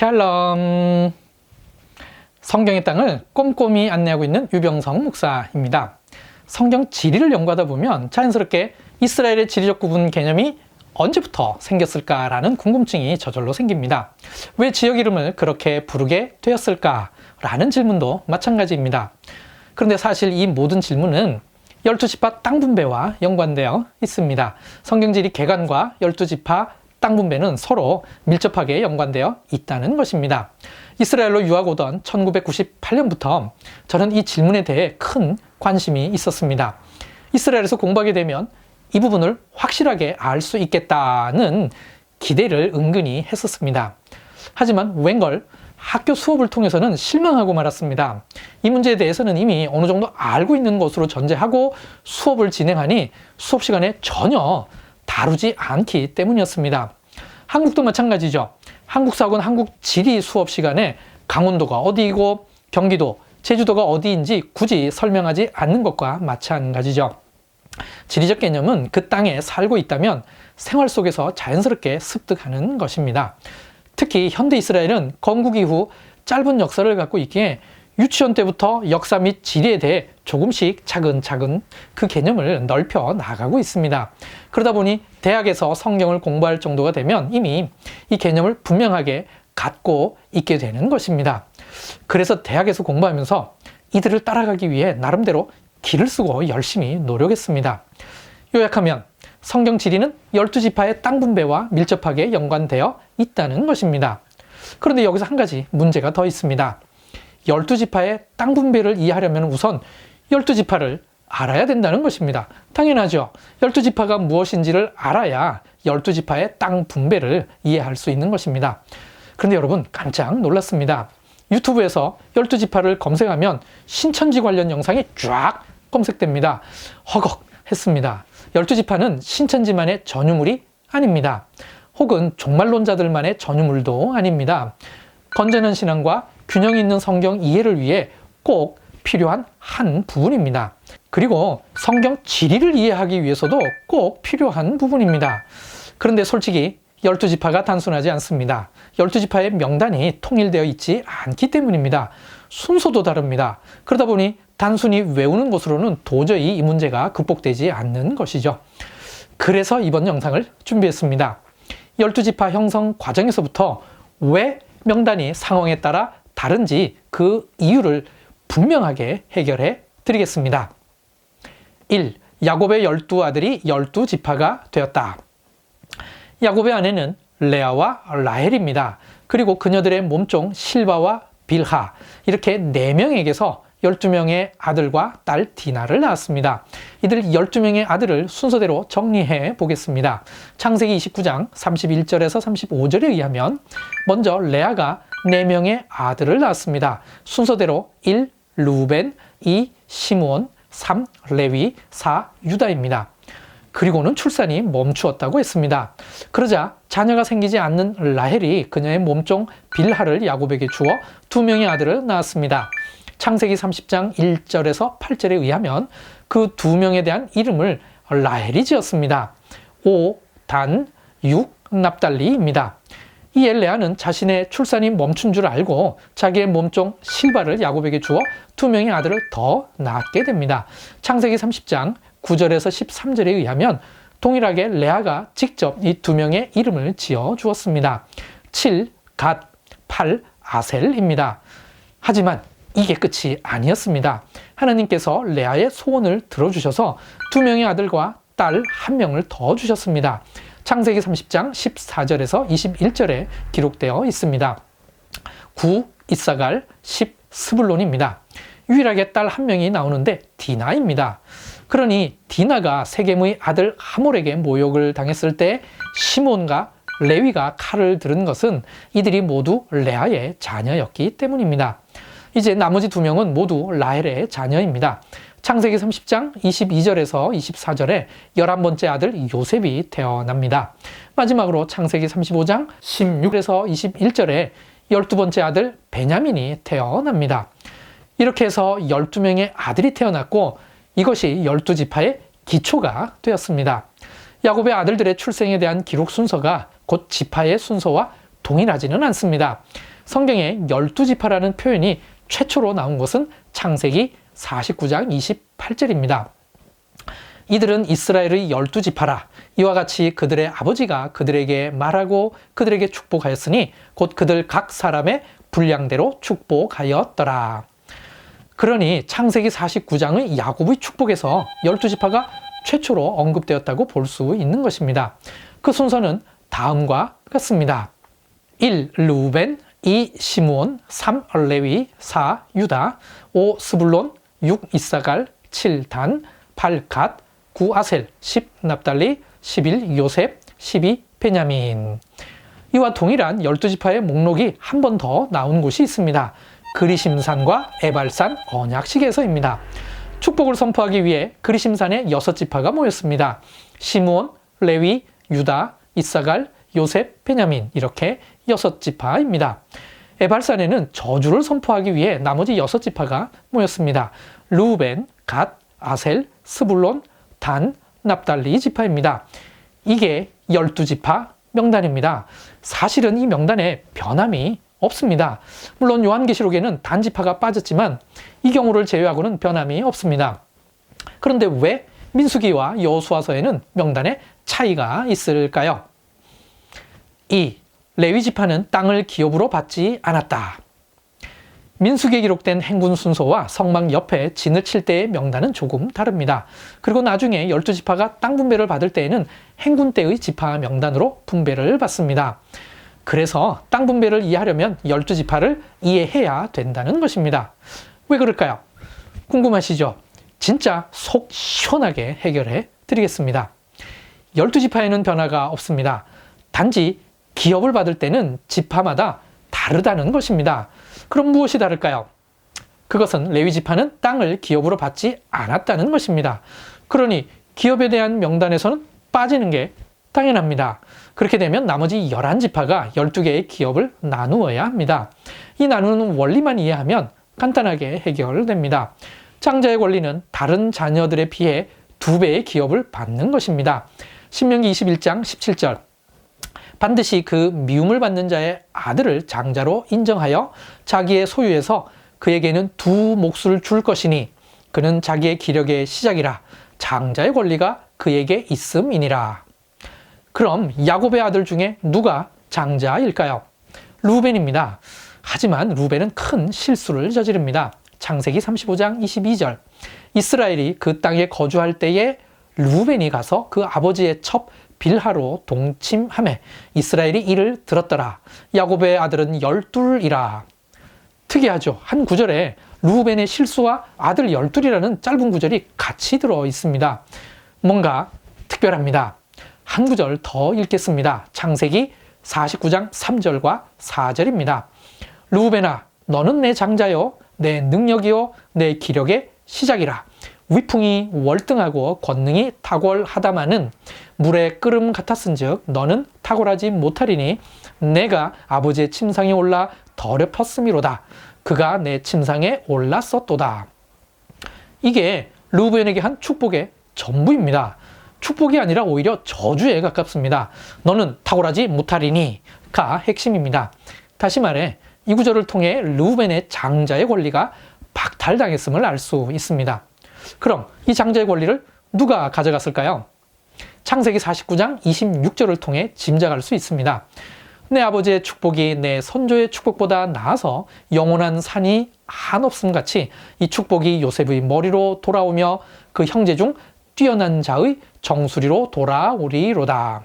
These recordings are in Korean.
샬롬. 성경의 땅을 꼼꼼히 안내하고 있는 유병성 목사입니다. 성경 지리를 연구하다 보면 자연스럽게 이스라엘의 지리적 구분 개념이 언제부터 생겼을까라는 궁금증이 저절로 생깁니다. 왜 지역 이름을 그렇게 부르게 되었을까라는 질문도 마찬가지입니다. 그런데 사실 이 모든 질문은 12지파 땅 분배와 연관되어 있습니다. 성경지리 개관과 12지파 땅 분배는 서로 밀접하게 연관되어 있다는 것입니다. 이스라엘로 유학 오던 1998년부터 저는 이 질문에 대해 큰 관심이 있었습니다. 이스라엘에서 공부하게 되면 이 부분을 확실하게 알 수 있겠다는 기대를 은근히 했었습니다. 하지만 웬걸 학교 수업을 통해서는 실망하고 말았습니다. 이 문제에 대해서는 이미 어느 정도 알고 있는 것으로 전제하고 수업을 진행하니 수업 시간에 전혀 다루지 않기 때문이었습니다. 한국도 마찬가지죠. 한국사학원 한국 지리 수업 시간에 강원도가 어디이고 경기도, 제주도가 어디인지 굳이 설명하지 않는 것과 마찬가지죠. 지리적 개념은 그 땅에 살고 있다면 생활 속에서 자연스럽게 습득하는 것입니다. 특히 현대 이스라엘은 건국 이후 짧은 역사를 갖고 있기에 유치원 때부터 역사 및 지리에 대해 조금씩 차근차근 그 개념을 넓혀 나가고 있습니다. 그러다 보니 대학에서 성경을 공부할 정도가 되면 이미 이 개념을 분명하게 갖고 있게 되는 것입니다. 그래서 대학에서 공부하면서 이들을 따라가기 위해 나름대로 길을 쓰고 열심히 노력했습니다. 요약하면 성경 지리는 12지파의 땅 분배와 밀접하게 연관되어 있다는 것입니다. 그런데 여기서 한 가지 문제가 더 있습니다. 12지파의 땅 분배를 이해하려면 우선 12지파를 알아야 된다는 것입니다. 당연하죠. 12지파가 무엇인지를 알아야 12지파의 땅 분배를 이해할 수 있는 것입니다. 그런데 여러분 깜짝 놀랐습니다. 유튜브에서 12지파를 검색하면 신천지 관련 영상이 쫙 검색됩니다. 허걱 했습니다. 12지파는 신천지만의 전유물이 아닙니다. 혹은 종말론자들만의 전유물도 아닙니다. 건전한 신앙과 균형 있는 성경 이해를 위해 꼭 필요한 한 부분입니다. 그리고 성경 지리를 이해하기 위해서도 꼭 필요한 부분입니다. 그런데 솔직히 12지파가 단순하지 않습니다. 12지파의 명단이 통일되어 있지 않기 때문입니다. 순서도 다릅니다. 그러다 보니 단순히 외우는 것으로는 도저히 이 문제가 극복되지 않는 것이죠. 그래서 이번 영상을 준비했습니다. 12지파 형성 과정에서부터 왜 명단이 상황에 따라 다른지 그 이유를 분명하게 해결해 드리겠습니다. 1. 야곱의 열두 아들이 열두 지파가 되었다. 야곱의 아내는 레아와 라헬입니다. 그리고 그녀들의 몸종 실바와 빌하 이렇게 네 명에게서 12명의 아들과 딸 디나를 낳았습니다. 이들 12명의 아들을 순서대로 정리해 보겠습니다. 창세기 29장 31절에서 35절에 의하면 먼저 레아가 4명의 아들을 낳았습니다. 순서대로 1. 루벤 2. 시므온 3. 레위 4. 유다입니다. 그리고는 출산이 멈추었다고 했습니다. 그러자 자녀가 생기지 않는 라헬이 그녀의 몸종 빌하를 야곱에게 주어 두 명의 아들을 낳았습니다. 창세기 30장 1절에서 8절에 의하면 그 두 명에 대한 이름을 라헬이 지었습니다. 5, 단, 6, 납달리입니다. 이 엘레아는 자신의 출산이 멈춘 줄 알고 자기의 몸종 실바를 야곱에게 주어 두 명의 아들을 더 낳게 됩니다. 창세기 30장 9절에서 13절에 의하면 동일하게 레아가 직접 이 두 명의 이름을 지어 주었습니다. 7, 갓, 8, 아셀입니다. 하지만 이게 끝이 아니었습니다. 하나님께서 레아의 소원을 들어주셔서 두 명의 아들과 딸 한 명을 더 주셨습니다. 창세기 30장 14절에서 21절에 기록되어 있습니다. 9. 이사갈 10. 스불론입니다. 유일하게 딸 한 명이 나오는데 디나입니다. 그러니 디나가 세겜의 아들 하몰에게 모욕을 당했을 때 시몬과 레위가 칼을 들은 것은 이들이 모두 레아의 자녀였기 때문입니다. 이제 나머지 두 명은 모두 라헬의 자녀입니다. 창세기 30장 22절에서 24절에 11번째 아들 요셉이 태어납니다. 마지막으로 창세기 35장 16에서 21절에 12번째 아들 베냐민이 태어납니다. 이렇게 해서 12명의 아들이 태어났고 이것이 12지파의 기초가 되었습니다. 야곱의 아들들의 출생에 대한 기록 순서가 곧 지파의 순서와 동일하지는 않습니다. 성경에 열두 지파라는 표현이 최초로 나온 것은 창세기 49장 28절입니다. 이들은 이스라엘의 열두 지파라. 이와 같이 그들의 아버지가 그들에게 말하고 그들에게 축복하였으니 곧 그들 각 사람의 분량대로 축복하였더라. 그러니 창세기 49장의 야곱의 축복에서 열두 지파가 최초로 언급되었다고 볼 수 있는 것입니다. 그 순서는 다음과 같습니다. 1. 루벤 2. 시므온 3. 레위 4. 유다 5. 스불론 6. 이사갈 7. 단 8. 갓 9. 아셀 10. 납달리 11. 요셉 12. 베냐민 이와 동일한 12지파의 목록이 한 번 더 나온 곳이 있습니다. 그리심산과 에발산 언약식에서입니다. 축복을 선포하기 위해 그리심산에 여섯 지파가 모였습니다. 시므온, 레위, 유다, 이사갈, 요셉, 베냐민 이렇게 여섯 지파입니다. 에발산에는 저주를 선포하기 위해 나머지 여섯 지파가 모였습니다. 루벤, 갓, 아셀, 스불론, 단, 납달리 지파입니다. 이게 열두 지파 명단입니다. 사실은 이 명단에 변함이 없습니다. 물론 요한계시록에는 단지파가 빠졌지만 이 경우를 제외하고는 변함이 없습니다. 그런데 왜 민수기와 여수와서에는 명단에 차이가 있을까요? 2. 레위 지파는 땅을 기업으로 받지 않았다. 민수기에 기록된 행군 순서와 성막 옆에 진을 칠 때의 명단은 조금 다릅니다. 그리고 나중에 12지파가 땅 분배를 받을 때에는 행군 때의 지파 명단으로 분배를 받습니다. 그래서 땅 분배를 이해하려면 12지파를 이해해야 된다는 것입니다. 왜 그럴까요? 궁금하시죠? 진짜 속 시원하게 해결해 드리겠습니다. 12지파에는 변화가 없습니다. 단지 기업을 받을 때는 지파마다 다르다는 것입니다. 그럼 무엇이 다를까요? 그것은 레위 지파는 땅을 기업으로 받지 않았다는 것입니다. 그러니 기업에 대한 명단에서는 빠지는 게 당연합니다. 그렇게 되면 나머지 11지파가 12개의 기업을 나누어야 합니다. 이 나누는 원리만 이해하면 간단하게 해결됩니다. 장자의 권리는 다른 자녀들에 비해 두 배의 기업을 받는 것입니다. 신명기 21장 17절. 반드시 그 미움을 받는 자의 아들을 장자로 인정하여 자기의 소유에서 그에게는 두 몫을 줄 것이니 그는 자기의 기력의 시작이라 장자의 권리가 그에게 있음이니라. 그럼 야곱의 아들 중에 누가 장자일까요? 루벤입니다. 하지만 루벤은 큰 실수를 저지릅니다. 창세기 35장 22절. 이스라엘이 그 땅에 거주할 때에 루벤이 가서 그 아버지의 첩 빌하로 동침함에 이스라엘이 이를 들었더라. 야곱의 아들은 열둘이라. 특이하죠. 한 구절에 루벤의 실수와 아들 열둘이라는 짧은 구절이 같이 들어 있습니다. 뭔가 특별합니다. 한 구절 더 읽겠습니다. 창세기 49장 3절과 4절입니다. 루벤아, 너는 내 장자요, 내 능력이요, 내 기력의 시작이라. 위풍이 월등하고 권능이 탁월하다마는 물의 끓음 같았은즉 너는 탁월하지 못하리니 내가 아버지의 침상에 올라 더럽혔음이로다. 그가 내 침상에 올랐었도다. 이게 루벤에게 한 축복의 전부입니다. 축복이 아니라 오히려 저주에 가깝습니다. 너는 탁월하지 못하리니가 핵심입니다. 다시 말해 이 구절을 통해 루벤의 장자의 권리가 박탈당했음을 알 수 있습니다. 그럼 이 장자의 권리를 누가 가져갔을까요? 창세기 49장 26절을 통해 짐작할 수 있습니다. 내 아버지의 축복이 내 선조의 축복보다 나아서 영원한 산이 한없음 같이 이 축복이 요셉의 머리로 돌아오며 그 형제 중 뛰어난 자의 정수리로 돌아오리로다.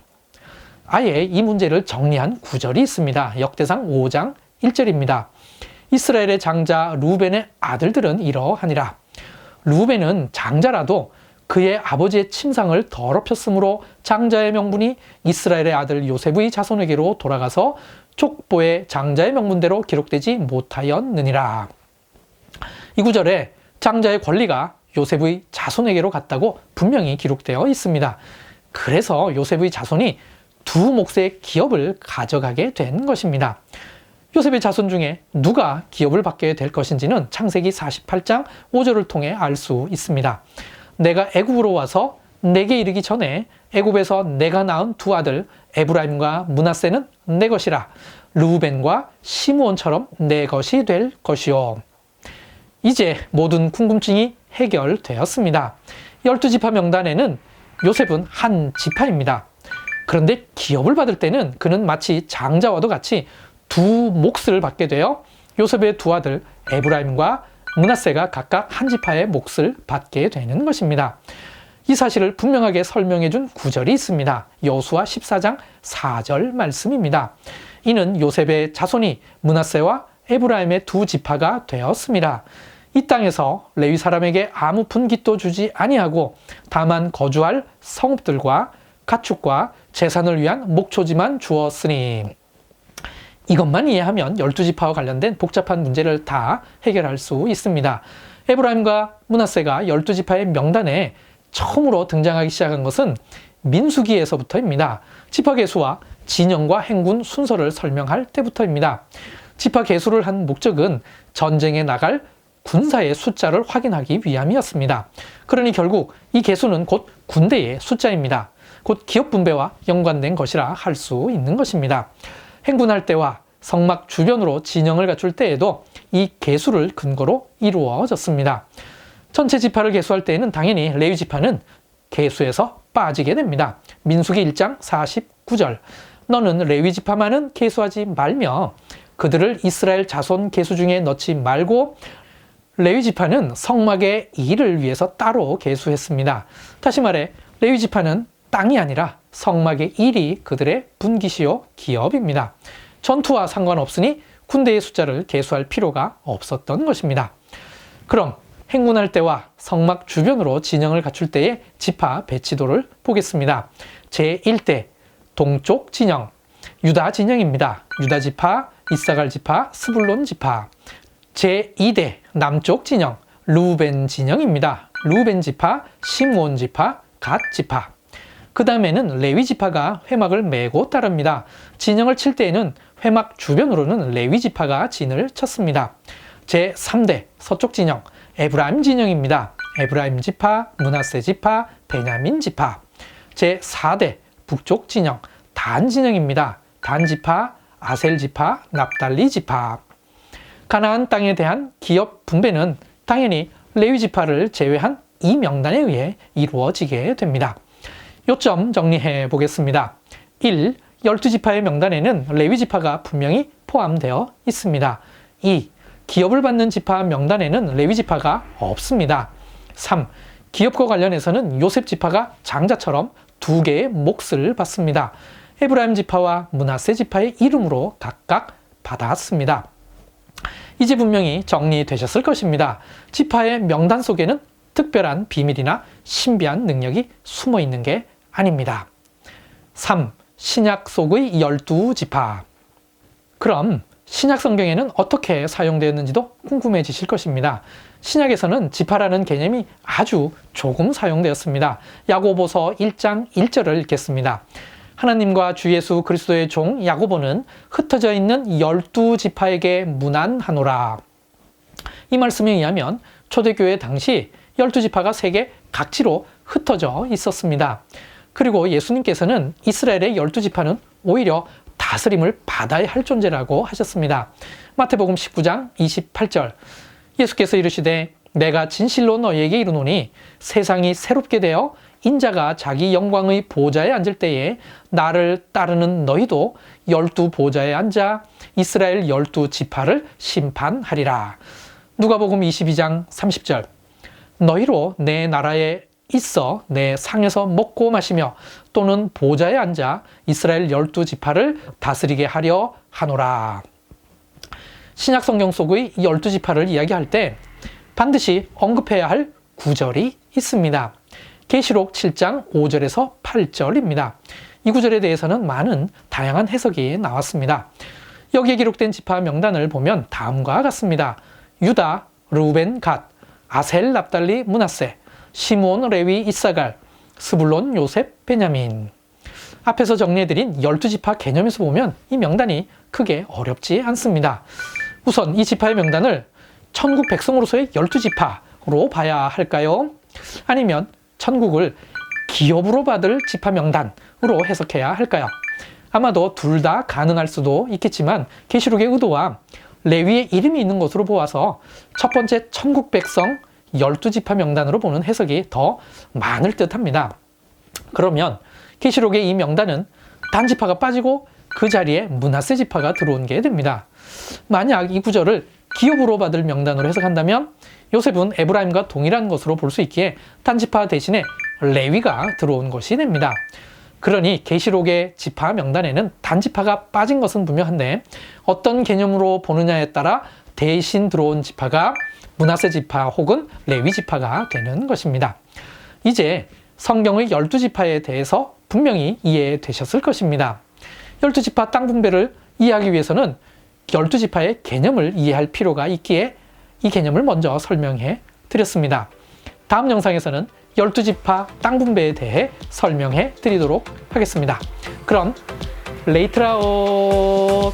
아예 이 문제를 정리한 구절이 있습니다. 역대상 5장 1절입니다. 이스라엘의 장자 루벤의 아들들은 이러하니라. 루벤은 장자라도 그의 아버지의 침상을 더럽혔으므로 장자의 명분이 이스라엘의 아들 요셉의 자손에게로 돌아가서 족보의 장자의 명분대로 기록되지 못하였느니라. 이 구절에 장자의 권리가 요셉의 자손에게로 갔다고 분명히 기록되어 있습니다. 그래서 요셉의 자손이 두 몫의 기업을 가져가게 된 것입니다. 요셉의 자손 중에 누가 기업을 받게 될 것인지는 창세기 48장 5절을 통해 알 수 있습니다. 내가 애굽으로 와서 내게 이르기 전에 애굽에서 내가 낳은 두 아들 에브라임과 문하세는 내 것이라 르우벤과 시므온처럼 내 것이 될 것이요. 이제 모든 궁금증이 해결되었습니다. 열두 지파 명단에는 요셉은 한 지파입니다. 그런데 기업을 받을 때는 그는 마치 장자와도 같이 두 몫을 받게 되어 요셉의 두 아들 에브라임과 문하세가 각각 한 지파의 몫을 받게 되는 것입니다. 이 사실을 분명하게 설명해 준 구절이 있습니다. 여수와 14장 4절 말씀입니다. 이는 요셉의 자손이 문하세와 에브라임의 두 지파가 되었습니다. 이 땅에서 레위 사람에게 아무 분깃도 주지 아니하고 다만 거주할 성읍들과 가축과 재산을 위한 목초지만 주었으니 이것만 이해하면 열두 지파와 관련된 복잡한 문제를 다 해결할 수 있습니다. 에브라임과 문하세가 열두 지파의 명단에 처음으로 등장하기 시작한 것은 민수기에서부터입니다. 지파 개수와 진영과 행군 순서를 설명할 때부터입니다. 지파 개수를 한 목적은 전쟁에 나갈 군사의 숫자를 확인하기 위함이었습니다. 그러니 결국 이 개수는 곧 군대의 숫자입니다. 곧 기업 분배와 연관된 것이라 할 수 있는 것입니다. 행군할 때와 성막 주변으로 진영을 갖출 때에도 이 개수를 근거로 이루어졌습니다. 전체 지파를 개수할 때에는 당연히 레위 지파는 개수에서 빠지게 됩니다. 민수기 1장 49절 너는 레위 지파만은 개수하지 말며 그들을 이스라엘 자손 개수 중에 넣지 말고 레위 지파는 성막의 일을 위해서 따로 개수했습니다. 다시 말해 레위 지파는 땅이 아니라 성막의 일이 그들의 분기시요 기업입니다. 전투와 상관없으니 군대의 숫자를 개수할 필요가 없었던 것입니다. 그럼 행군할 때와 성막 주변으로 진영을 갖출 때의 지파 배치도를 보겠습니다. 제1대 동쪽 진영 유다 진영입니다. 유다 지파, 이사갈 지파, 스불론 지파. 제2대 남쪽 진영 루벤 진영입니다. 루벤 지파, 시므온 지파, 갓 지파. 그 다음에는 레위 지파가 회막을 메고 따릅니다. 진영을 칠 때에는 회막 주변으로는 레위 지파가 진을 쳤습니다. 제 3대 서쪽 진영 에브라임 진영입니다. 에브라임 지파, 문하세 지파, 베냐민 지파. 제 4대 북쪽 진영 단 진영입니다. 단 지파, 아셀 지파, 납달리 지파. 가나안 땅에 대한 기업 분배는 당연히 레위 지파를 제외한 이 명단에 의해 이루어지게 됩니다. 요점 정리해 보겠습니다. 1. 12지파의 명단에는 레위 지파가 분명히 포함되어 있습니다. 2. 기업을 받는 지파 명단에는 레위 지파가 없습니다. 3. 기업과 관련해서는 요셉 지파가 장자처럼 두 개의 몫을 받습니다. 에브라임 지파와 문하세 지파의 이름으로 각각 받았습니다. 이제 분명히 정리되셨을 것입니다. 지파의 명단 속에는 특별한 비밀이나 신비한 능력이 숨어 있는 게 아닙니다. 3. 신약 속의 열두 지파. 그럼 신약 성경에는 어떻게 사용되었는지도 궁금해지실 것입니다. 신약에서는 지파라는 개념이 아주 조금 사용되었습니다. 야고보서 1장 1절을 읽겠습니다. 하나님과 주 예수 그리스도의 종 야고보는 흩어져 있는 열두 지파에게 문안하노라. 이 말씀에 의하면 초대교회 당시 열두 지파가 세계 각지로 흩어져 있었습니다. 그리고 예수님께서는 이스라엘의 열두 지파는 오히려 다스림을 받아야 할 존재라고 하셨습니다. 마태복음 19장 28절 예수께서 이르시되 내가 진실로 너희에게 이르노니 세상이 새롭게 되어 인자가 자기 영광의 보좌에 앉을 때에 나를 따르는 너희도 열두 보좌에 앉아 이스라엘 열두 지파를 심판하리라. 누가복음 22장 30절 너희로 내 나라에 있어 내 상에서 먹고 마시며 또는 보좌에 앉아 이스라엘 열두 지파를 다스리게 하려 하노라. 신약 성경 속의 열두 지파를 이야기할 때 반드시 언급해야 할 구절이 있습니다. 계시록 7장 5절에서 8절입니다. 이 구절에 대해서는 많은 다양한 해석이 나왔습니다. 여기에 기록된 지파 명단을 보면 다음과 같습니다. 유다, 루벤, 갓, 아셀, 납달리, 문하세, 시므온, 레위, 이사갈, 스불론, 요셉, 베냐민. 앞에서 정리해드린 12지파 개념에서 보면 이 명단이 크게 어렵지 않습니다. 우선 이 지파의 명단을 천국 백성으로서의 12지파로 봐야 할까요? 아니면 천국을 기업으로 받을 지파 명단으로 해석해야 할까요? 아마도 둘 다 가능할 수도 있겠지만 계시록의 의도와 레위의 이름이 있는 것으로 보아서 첫 번째 천국 백성 열두 지파 명단으로 보는 해석이 더 많을 듯합니다. 그러면 계시록의 이 명단은 단지파가 빠지고 그 자리에 문하세 지파가 들어온 게 됩니다. 만약 이 구절을 기업으로 받을 명단으로 해석한다면 요셉은 에브라임과 동일한 것으로 볼 수 있기에 단지파 대신에 레위가 들어온 것이 됩니다. 그러니 계시록의 지파 명단에는 단지파가 빠진 것은 분명한데 어떤 개념으로 보느냐에 따라 대신 들어온 지파가 문하세 지파 혹은 레위 지파가 되는 것입니다. 이제 성경의 열두 지파에 대해서 분명히 이해되셨을 것입니다. 열두 지파 땅 분배를 이해하기 위해서는 열두 지파의 개념을 이해할 필요가 있기에 이 개념을 먼저 설명해 드렸습니다. 다음 영상에서는 열두 지파 땅 분배에 대해 설명해 드리도록 하겠습니다. 그럼 레이트라웃